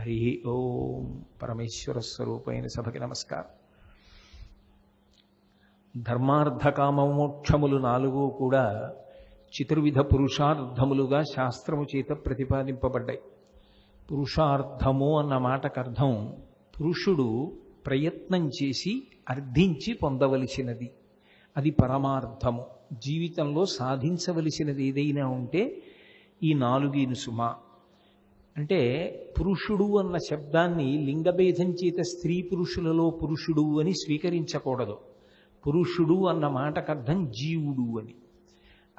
హరి ఓం పరమేశ్వర స్వరూపైన సభకి నమస్కారం. ధర్మార్థకామోక్షములు నాలుగు కూడా చతుర్విధ పురుషార్థములుగా శాస్త్రము చేత ప్రతిపాదింపబడ్డాయి. పురుషార్థము అన్న మాటకు అర్థం పురుషుడు ప్రయత్నం చేసి అర్థించి పొందవలసినది. అది పరమార్థము. జీవితంలో సాధించవలసినది ఏదైనా ఉంటే ఈ నాలుగీను సుమ. అంటే పురుషుడు అన్న శబ్దాన్ని లింగభేదం చేత స్త్రీ పురుషులలో పురుషుడు అని స్వీకరించకూడదు. పురుషుడు అన్న మాటకు అర్థం జీవుడు అని.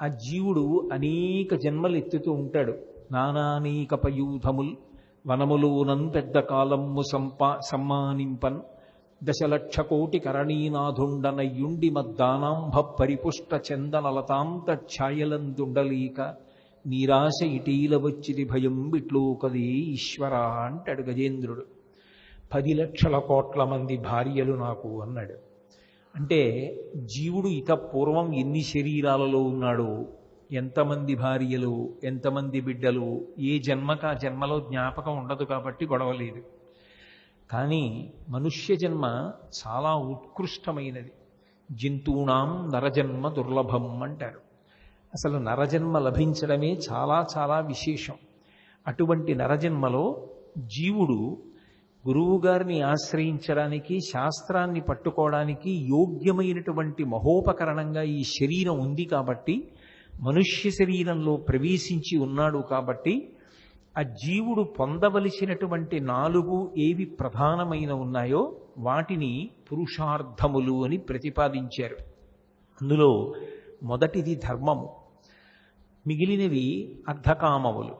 ఆ జీవుడు అనేక జన్మలు ఎత్తుతూ ఉంటాడు. నానానేక పయూధముల్ వనములోనం పెద్ద కాలమ్ము సంపా సమ్మానింపన్ దశలక్ష కోటి కరణీనాథుండనయుండి మద్దానాంభ పరిపుష్ట చందనలతాంత ఛాయలందుండలీక నీరాశ ఇటీల వచ్చిది భయం విట్లోకది ఈశ్వర అంటాడు గజేంద్రుడు. పది లక్షల కోట్ల మంది భార్యలు నాకు అన్నాడు. అంటే జీవుడు ఇత పూర్వం ఎన్ని శరీరాలలో ఉన్నాడు ఎంతమంది భార్యలు ఎంతమంది బిడ్డలు ఏ జన్మక జన్మలో జ్ఞాపకం ఉండదు కాబట్టి గొడవలేదు. కానీ మనుష్య జన్మ చాలా ఉత్కృష్టమైనది. జంతువునాం నరజన్మ దుర్లభం అంటారు. అసలు నరజన్మ లభించడమే చాలా చాలా విశేషం. అటువంటి నరజన్మలో జీవుడు గురువుగారిని ఆశ్రయించడానికి శాస్త్రాన్ని పట్టుకోవడానికి యోగ్యమైనటువంటి మహోపకరణంగా ఈ శరీరం ఉంది కాబట్టి మనుష్య శరీరంలో ప్రవేశించి ఉన్నాడు కాబట్టి ఆ జీవుడు పొందవలసినటువంటి నాలుగు ఏవి ప్రధానమైన ఉన్నాయో వాటిని పురుషార్థములు అని ప్రతిపాదించారు. అందులో మొదటిది ధర్మము. మిగిలినవి అర్ధకామములు.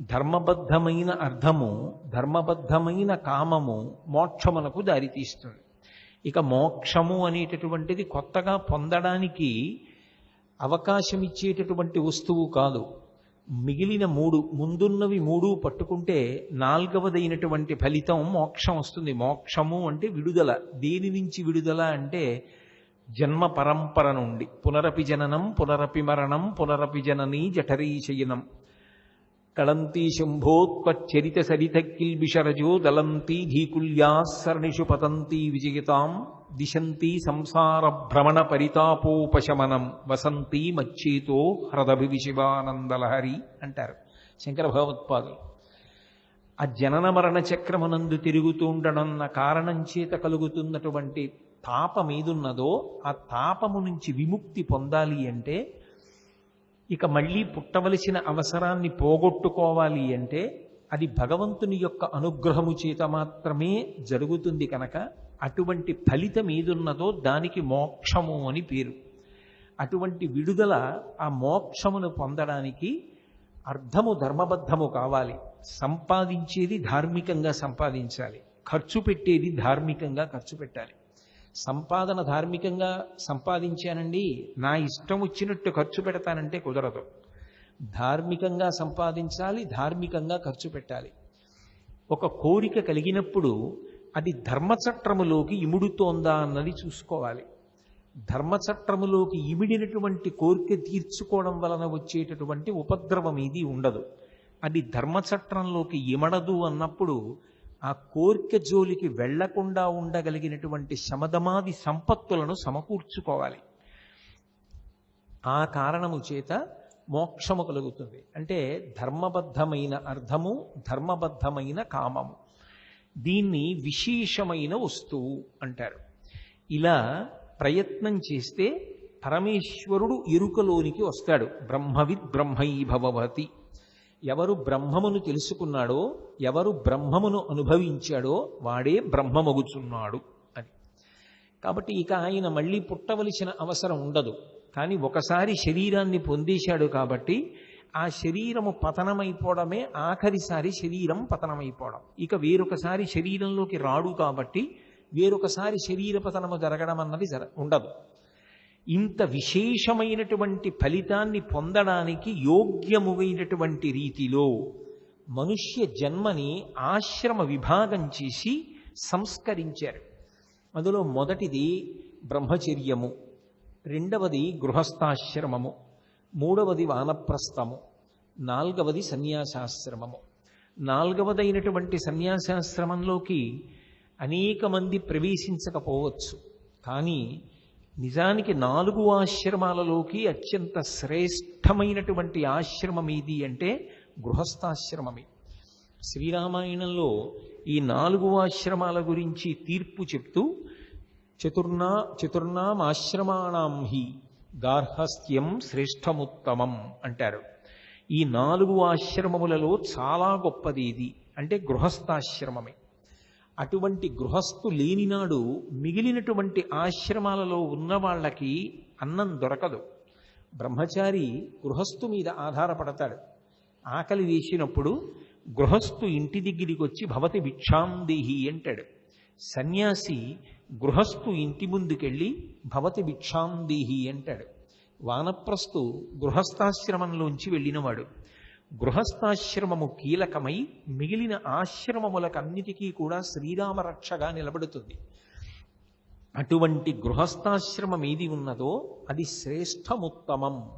ధర్మబద్ధమైన అర్థము ధర్మబద్ధమైన కామము మోక్షమునకు దారితీస్తుంది. ఇక మోక్షము అనేటటువంటిది కొత్తగా పొందడానికి అవకాశం ఇచ్చేటటువంటి వస్తువు కాదు. మిగిలిన మూడు ముందున్నవి మూడు పట్టుకుంటే నాలుగవదైనటువంటి ఫలితం మోక్షం వస్తుంది. మోక్షము అంటే విడుదల. దేని నుంచి విడుదల అంటే జన్మ పరంపర నుండి. పునరపి జననం పునరపి మరణం పునరపి జననీ జఠరీశయనం. కళంతి శంభోత్వచ్చరిత సరిత కిల్బిషరజో దళంతి ధీకుల్యాసరణిషు పతంతి విజయతాం దిశంతి సంసార భ్రమణ పరితాపోపశమనం వసంతి మచ్చేతో హ్రదభివిశివానందలహరి అంటారు శంకర భగవత్పాదులు. ఆ జనన మరణ చక్రమునందు తిరుగుతూ ఉండడం కారణం చేత కలుగుతున్నటువంటి తాపం ఏదున్నదో ఆ తాపము నుంచి విముక్తి పొందాలి అంటే ఇక మళ్ళీ పుట్టవలసిన అవసరాన్ని పోగొట్టుకోవాలి అంటే అది భగవంతుని యొక్క అనుగ్రహము చేత మాత్రమే జరుగుతుంది కనుక అటువంటి ఫలితం ఏదున్నదో దానికి మోక్షము అని పేరు. అటువంటి విడుదల ఆ మోక్షమును పొందడానికి అర్థము ధర్మబద్ధము కావాలి. సంపాదించేది ధార్మికంగా సంపాదించాలి. ఖర్చు పెట్టేది ధార్మికంగా ఖర్చు పెట్టాలి. సంపాదన ధార్మికంగా సంపాదించానండి. నా ఇష్టం వచ్చినట్టు ఖర్చు పెడతానంటే కుదరదు. ధార్మికంగా సంపాదించాలి ధార్మికంగా ఖర్చు పెట్టాలి. ఒక కోరిక కలిగినప్పుడు అది ధర్మచట్రములోకి ఇముడుతోందా అన్నది చూసుకోవాలి. ధర్మచట్రములోకి ఇమిడినటువంటి కోరిక తీర్చుకోవడం వలన వచ్చేటటువంటి ఉపద్రవం ఏది ఉండదు. అది ధర్మచట్రంలోకి ఇమడదు అన్నప్పుడు ఆ కోరిక జోలికి వెళ్ళకుండా ఉండగలిగినటువంటి శమదమాది సంపత్తులను సమకూర్చుకోవాలి. ఆ కారణము చేత మోక్షము కలుగుతుంది. అంటే ధర్మబద్ధమైన అర్థము ధర్మబద్ధమైన కామము. దీన్ని విశేషమైన వస్తువు అంటారు. ఇలా ప్రయత్నం చేస్తే పరమేశ్వరుడు ఎరుకలోనికి వస్తాడు. బ్రహ్మవిద్ బ్రహ్మైభవతి. ఎవరు బ్రహ్మమును తెలుసుకున్నాడో ఎవరు బ్రహ్మమును అనుభవించాడో వాడే బ్రహ్మమగుచున్నాడు అని. కాబట్టి ఇక ఆయన మళ్ళీ పుట్టవలసిన అవసరం ఉండదు. కానీ ఒకసారి శరీరాన్ని పొందేశాడు కాబట్టి ఆ శరీరము పతనమైపోవడమే ఆఖరిసారి శరీరం పతనమైపోవడం. ఇక వేరొకసారి శరీరంలోకి రాడు కాబట్టి వేరొకసారి శరీర పతనము జరగడం అన్నది జర ఉండదు. ఇంత విశేషమైనటువంటి ఫలితాన్ని పొందడానికి యోగ్యమువైనటువంటి రీతిలో మనుష్య జన్మని ఆశ్రమ విభాగం చేసి సంస్కరించారు. అందులో మొదటిది బ్రహ్మచర్యము రెండవది గృహస్థాశ్రమము మూడవది వానప్రస్థము నాల్గవది సన్యాసాశ్రమము. నాలుగవదైనటువంటి సన్యాసాశ్రమంలోకి అనేక మంది ప్రవేశించకపోవచ్చు. కానీ నిజానికి నాలుగు ఆశ్రమాలలోకి అత్యంత శ్రేష్టమైనటువంటి ఆశ్రమం ఏది అంటే గృహస్థాశ్రమమే. శ్రీరామాయణంలో ఈ నాలుగు ఆశ్రమాల గురించి తీర్పు చెప్తూ చతుర్నా చతుర్నాం ఆశ్రమాణం హి గార్హస్థ్యం శ్రేష్టముత్తమం అంటారు. ఈ నాలుగు ఆశ్రమములలో చాలా గొప్పది ఇది. అంటే గృహస్థాశ్రమమే. అటువంటి గృహస్థు లేనినాడు మిగిలినటువంటి ఆశ్రమాలలో ఉన్న వాళ్ళకి అన్నం దొరకదు. బ్రహ్మచారి గృహస్థు మీద ఆధారపడతాడు. ఆకలి వేసినప్పుడు గృహస్థు ఇంటి దగ్గరికి వచ్చి భవతి భిక్షాందేహి అంటాడు. సన్యాసి గృహస్థు ఇంటి ముందుకెళ్ళి భవతి భిక్షాందేహి అంటాడు. వానప్రస్థు గృహస్థాశ్రమంలోంచి వెళ్ళినవాడు. గృహస్థాశ్రమము కీలకమై మిగిలిన ఆశ్రమములకన్నిటికీ కూడా శ్రీరామ రక్షగా నిలబడుతుంది. అటువంటి గృహస్థాశ్రమం ఏది ఉన్నదో అది శ్రేష్టముత్తమం.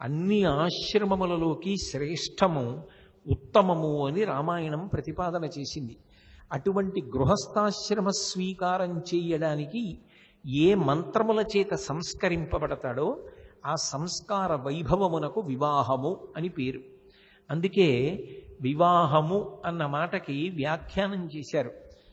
అన్ని ఆశ్రమములలోకి శ్రేష్టము ఉత్తమము అని రామాయణం ప్రతిపాదన చేసింది. అటువంటి గృహస్థాశ్రమ స్వీకారం చేయడానికి ఏ మంత్రముల చేత సంస్కరింపబడతాడో ఆ సంస్కార వైభవమునకు వివాహము అని పేరు. అందుకే వివాహము అన్న మాటకి వ్యాఖ్యానం చేశారు.